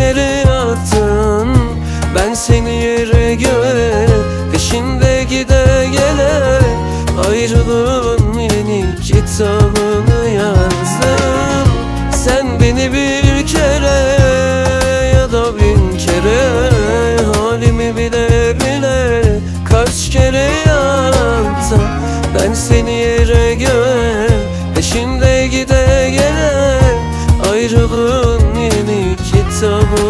yere attın. Ben seni yere göğe Peşinde gide gele. Ayrılığın yeni kitabını yazdım. Sen beni bir kere ya da bin kere Halimi bile bile kaç kere yattın Ben seni yere göğe so